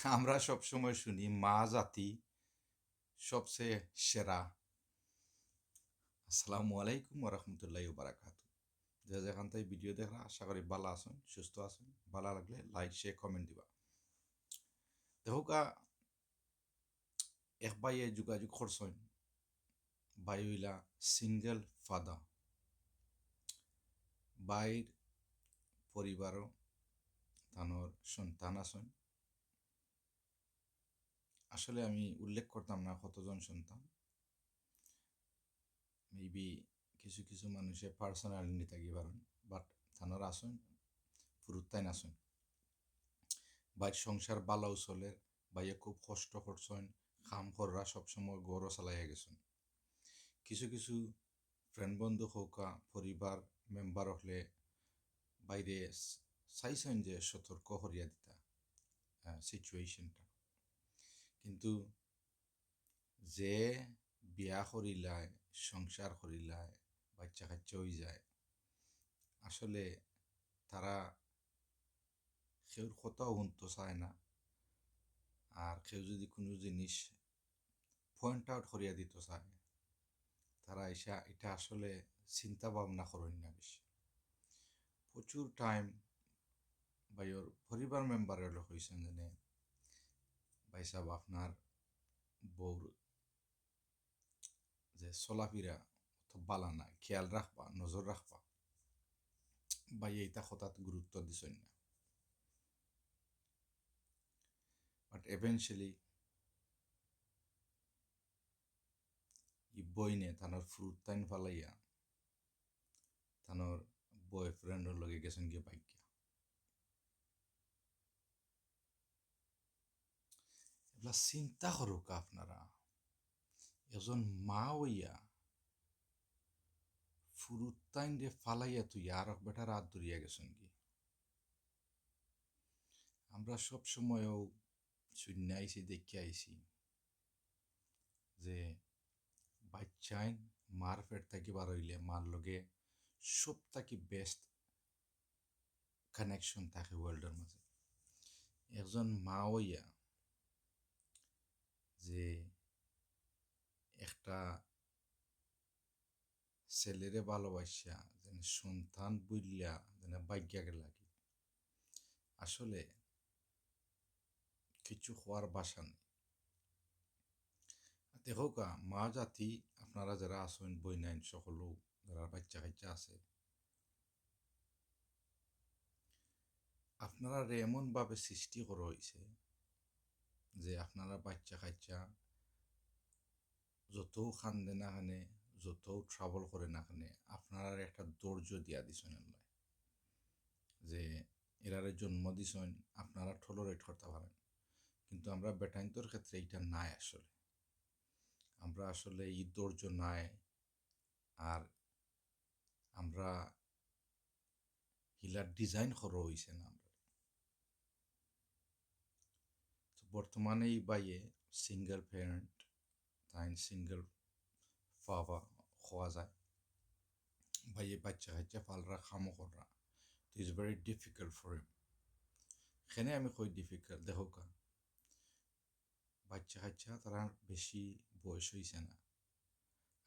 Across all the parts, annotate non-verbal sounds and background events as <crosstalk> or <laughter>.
<laughs> আমরা সবসময় শুনি, মা জাতি সবচেয়ে সেরা। আসসালামু আলাইকুম রহমতুল্লাহ বারাকাত যে যেখান থেকে ভিডিও দেখা আশা করি ভালো আছেন, সুস্থ আছেন। ভালো লাগলে লাইক শেয়ার কমেন্ট দিবা। দেখোকা, এক বাইয়ে যোগাযোগ করছেন। হইলা সিঙ্গেল ফাদার বাইর পরিবারও তানোর সন্তান আছেন। আসলে আমি উল্লেখ করতাম না, কতজন সন্তান মেবি কিছু কিছু মানুষে পার্সোনাল নি থাকি পারেন বাট তানোর আসুন ফুরুত্তাইন আসুন। বাইর সংসার বালাও চলে বাইয়ে খুব কষ্ট করছেন কাম কররা সবসময় গৌরব চালাইয়া গেছেন। কিছু কিছু ফ্রেন্ড বন্ধু হোকা পরিবার মেম্বার হলে বাইরে চাইছেন যে সতর্ক করিয়া দিতা সিচুয়েশনটা কিন্তু যে বিয়া করিলায়, সংসার করিলায় বাচ্চা কাচ্চা হয়ে যায়, আসলে তারা কেউর কথাও শুনতে চায় না। আর কেউ যদি কোনো জিনিস পয়েন্ট আউট করিয়া দিতে চায়, তারা এসা, এটা আসলে চিন্তা ভাবনা করেন না বেশি। প্রচুর টাইম বাইর পরিবার মেম্বারের হয়েছেন যেনে ভাই সাহেব আপনার বউর যে চলাফিরা বালা না, খেয়াল রাখবা, নজর রাখবা। ভাই, এইটা হঠাৎ গুরুত্ব দিছেন না। বাট এভেনচুয়ালি ই বইনে তানোর ফ্রুট টাইন ফালাইয়া তানোর বয়ফ্রেন্ডের লগে গেছেন গিয়ে বাইকিয়া এগুলা চিন্তা করুক আপনারা এজন মা হইয়া ফুরুত্তাইন রে ফালাইয়া তুই আর বেটার হাত ধরিয়া গেছেন কি আমরা সব সময়ও শূন্য আইসি দেখে আইসি যে বাচ্চাইন মার ফের থাকি বার হইলে মার লগে সব থাকি বেস্ট কানেকশন থাকে ওয়ার্ল্ডের মাঝে একজন মা হইয়া যে একটা ছেলেরে ভালোবাসা যেন সন্তান বুঝলা যেন ভাগ্যাকে লাগে। আসলে কিছু হওয়ার বাসা নেই। দেখো কা মা জাতি, আপনারা যারা আছেন বইনাইন সকলো যারা বাচ্চা কাচ্চা আছে, আপনারা এমনভাবে সৃষ্টি করা হয়েছে যে আপনারা বাচ্চা কাচ্চা যতও খান্দে না খানে যতও ট্রাভেল করে না খানে আপনারা একটা ধৈর্য দিয়া দিছেন নয় যে এরারে জন্ম দিছেন, আপনারা টলারেট করতে পারেন। কিন্তু আমরা বেটাইন্তর ক্ষেত্রে এইটা নাই আসলে। আমরা আসলে এই ধৈর্য নাই, আর আমরা হিলার ডিজাইন করা হয়েছে না। আমরা বর্তমানে এই বাইয়ে সিঙ্গেল প্যারেন্ট তাই সিঙ্গেল ফাবা হওয়া যায় বাইয়ে বাচ্চা কাচ্চা ফালরা খামো করা তো is very difficult for him সেখানে আমি কই ডিফিকাল্ট দেখো কা বাচ্চা কাচ্চা তারা বেশি বয়স হয়েছে না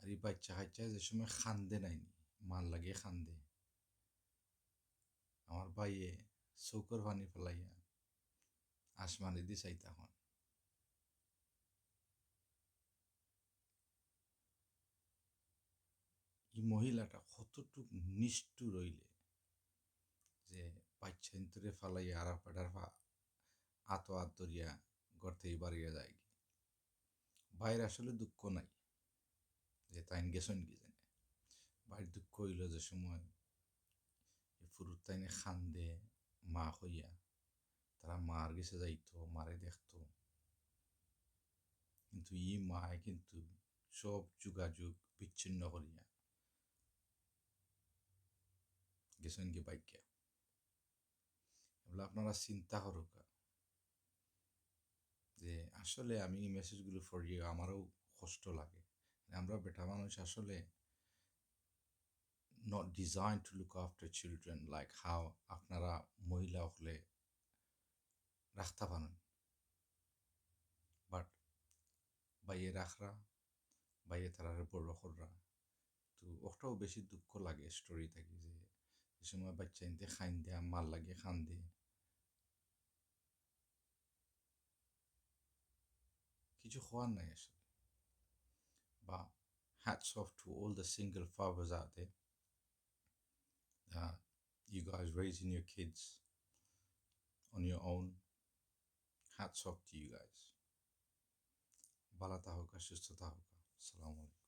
আর এই বাচ্চা কাচ্চা যে সময় খান্দে নাইনি মাল লাগে খান্দে আমার বাইয়ে চৌকর পানি ফেলাইয়া আসমানে দি চাইতা হন এই মহিলাটা কতটুক নিষ্ঠু রইলে যে বাচ্চা ইন্তরে ফালাইয়া আর পেটার ফা আতো আত ধরিয়া গড়তেই বাড়িয়া যায় বাইর আসলে দুঃখ নাই যে তাইন গেছেন কি জানে। বাইর দুঃখ হইল যে সময় ফুরুত তাইনে খান্দে মা হইয়া তারা মার গেছে যাইতো মারে দেখতো কিন্তু ই মায় কিন্তু সব যোগাযোগ বিচ্ছিন্ন করিয়া গেছেন কি বাইকিয়া এগুলো আপনারা চিন্তা করুক যে আসলে আমি এই মেসেজগুলো পড়িয়ে আমারও কষ্ট লাগে আমরা বেটা মানুষ আসলে not designed to look after children, like how আপনারা মহিলা হলে রাখতে পারেন। বাইয়ে রাখরা, বাইয়ে তারারে বড় তো ওটাও বেশি দুঃখ লাগে স্টোরি থাকি যে এ সময় বাচ্চা ইনতে খাইন দেয়া মাল লাগে খান দে কিছু হওয়ার নাই আসলে। বা hats off to all the single fathers out there that you guys raising your kids on your own hats off to you guys. ভালো থাকুক সুস্থ থাকুক আসসালামু আলাইকুম